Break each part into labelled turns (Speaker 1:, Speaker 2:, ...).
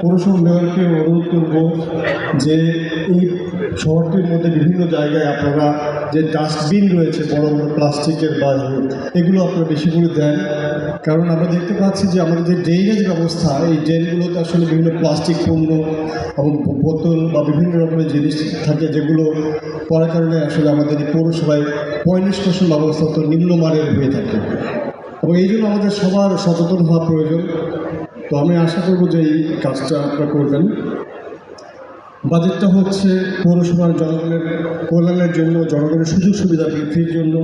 Speaker 1: পৌরসভা মেয়রকে অনুরোধ করব যে এই শহরটির মধ্যে বিভিন্ন জায়গায় আপনারা যে ডাস্টবিন রয়েছে, বড় বড় প্লাস্টিকের বা এগুলো আপনারা বেশি করে দেন। কারণ আমরা দেখতে পাচ্ছি যে আমাদের যে ড্রেনেজ ব্যবস্থা, এই ড্রেনগুলোতে আসলে বিভিন্ন প্লাস্টিক পণ্য এবং বোতল বা বিভিন্ন রকমের জিনিস থাকে যেগুলো পড়ার কারণে আসলে আমাদের এই পৌরসভায় পয়নিষ্কাশন ব্যবস্থা তো নিম্নমানের হয়ে থাকে। এবং এই জন্য আমাদের সবার সচেতন হওয়া প্রয়োজন। তো আমি আশা করব যে এই কাজটা আপনারা করবেন। বাজেটটা হচ্ছে পৌরসভার জনগণের কল্যাণের জন্য, জনগণের সুযোগ সুবিধা বৃদ্ধির জন্য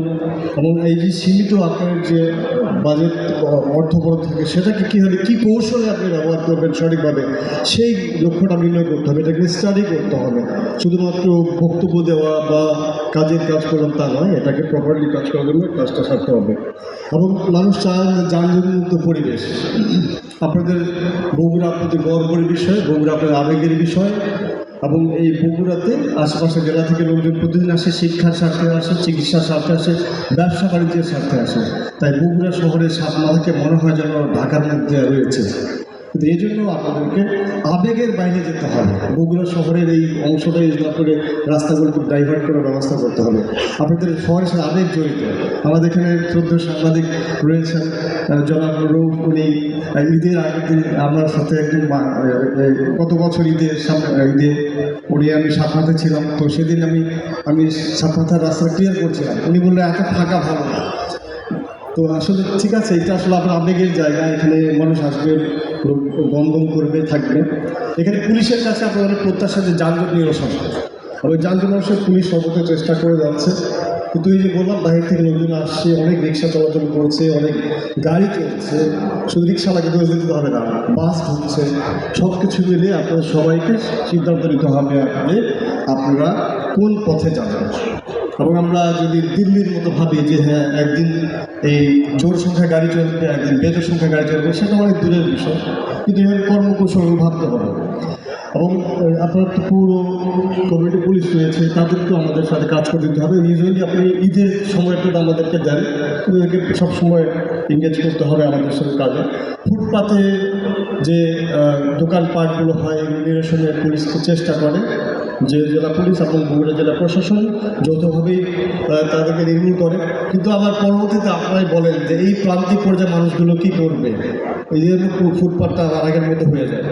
Speaker 1: এবং এই যে সীমিত আকারের যে বাজেট, অর্থ বরাদ্দ থাকে, সেটাকে কীভাবে কী কৌশলে আপনি ব্যবহার করবেন সঠিকভাবে, সেই লক্ষ্যটা নির্ণয় করতে হবে, এটাকে স্টাডি করতে হবে। শুধুমাত্র বক্তব্য দেওয়া বা কাজের কাজ করলাম তা নয়, এটাকে প্রপারলি কাজ করার জন্য কাজটা সারতে হবে। এবং মানুষ চায় যানজনমুক্ত পরিবেশ। আপনাদের বগুড়া প্রতি গর্বের বিষয়, বগুড়া আপনাদের আবেগের বিষয়, এবং এই বগুড়াতে আশেপাশে জেলা থেকে লোকজন প্রতিদিন আসে, শিক্ষার স্বার্থে আসে, চিকিৎসার স্বার্থে আসে, ব্যবসা বাণিজ্যের স্বার্থে আসে। তাই বগুড়া শহরের সাত মাথাকে মনে হয় যেন ঢাকার মধ্যে রয়েছে। কিন্তু এই জন্য আপনাদেরকে আবেগের বাইরে যেতে হবে। বগুড়া শহরের এই অংশটা ইজলা করে রাস্তাগুলোকে ডাইভার্ট করার ব্যবস্থা করতে হবে। আপনাদের শহরের সাথে আবেগ জড়িত। আমাদের এখানে চোদ্দ সাংবাদিক রয়েছেন জনাব রৌফ উনি ঈদের আগের দিন আমার সাথে একদিন গত বছর ঈদের ঈদে উনি আমি সাতমাথে ছিলাম। তো সেদিন আমি আমি সাতমাথার রাস্তা ক্লিয়ার করছিলাম। উনি বললেন, এত ফাঁকা ভালো না। তো আসলে ঠিক আছে, এটা আসলে আপনার আবেগের জায়গা। এখানে মানুষ আসবে লোক গমগম করবে, থাকবে। এখানে পুলিশের কাছে আপনাদের প্রত্যাশা যে যানজট নিরসন ওই যানজট নিরসন পুলিশ সর্বত চেষ্টা করে যাচ্ছে। কিন্তু এই যে বললাম বাইরে থেকে লোকজন আসছে, অনেক রিক্সা চলাচল করছে, অনেক গাড়ি চলছে, শুধু রিক্সাওয়ালাকে দোষ দিতে হবে না। বাস ঢুকছে সব কিছু মিলে আপনাদের সবাইকে সিদ্ধান্ত নিতে হবে যে আপনারা কোন পথে যাবেন। এবং আমরা যদি দিল্লির মতো ভাবি যে হ্যাঁ একদিন এই জোর সংখ্যা গাড়ি চলবে, একদিন বেজোর সংখ্যা গাড়ি চলবে, সেটা অনেক দূরের বিষয়। কিন্তু এভাবে কর্মকৌশল ভাবতে হবে এবং আপনার তো পুরো কমিউনিটি পুলিশ রয়েছে, তাদেরকেও আমাদের সাথে কাজ করে দিতে হবে। ইউজুয়ালি আপনি ঈদের সময়টা আমাদেরকে দেন ওদেরকে সবসময় এঙ্গেজ করতে হবে আমাদের সাথে কাজে। ফুটপাতে যে দোকানপাটগুলো হয় এগুলো নিরসনের পুলিশ চেষ্টা করে, যে জেলা পুলিশ এবং বগুড়া জেলা প্রশাসন যৌথভাবেই তাদেরকে নির্মূল করে। কিন্তু আবার পরবর্তীতে আপনারাই বলেন যে, এই প্রান্তিক পর্যায়ে মানুষগুলো কী করবে? এই জন্য ফুটপাথটা আবার আগের মতো হয়ে যায়।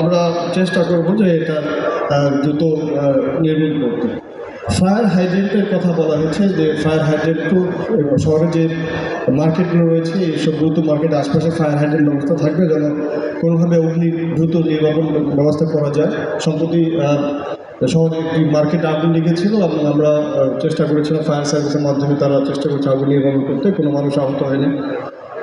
Speaker 1: আমরা চেষ্টা করব যে এটা দ্রুত নির্মূল করতে। ফায়ার হাইড্রেন্টের কথা বলা হয়েছে যে ফায়ার হাইড্রেন্ট তো শহরে যে মার্কেটগুলো রয়েছে, এই সব দ্রুত মার্কেট আশপাশে ফায়ার হাইড্রেন্ট ব্যবস্থা থাকবে যেন কোনোভাবে অগ্নি দ্রুত নির্বাপন ব্যবস্থা করা যায়। সম্প্রতি শহরে একটি মার্কেটে আগুন লেগেছিল এবং আমরা চেষ্টা করেছিলাম ফায়ার সার্ভিসের মাধ্যমে তারা চেষ্টা করছে আগুন নির্বাপন করতে, কোনো মানুষ আহত হয়নি।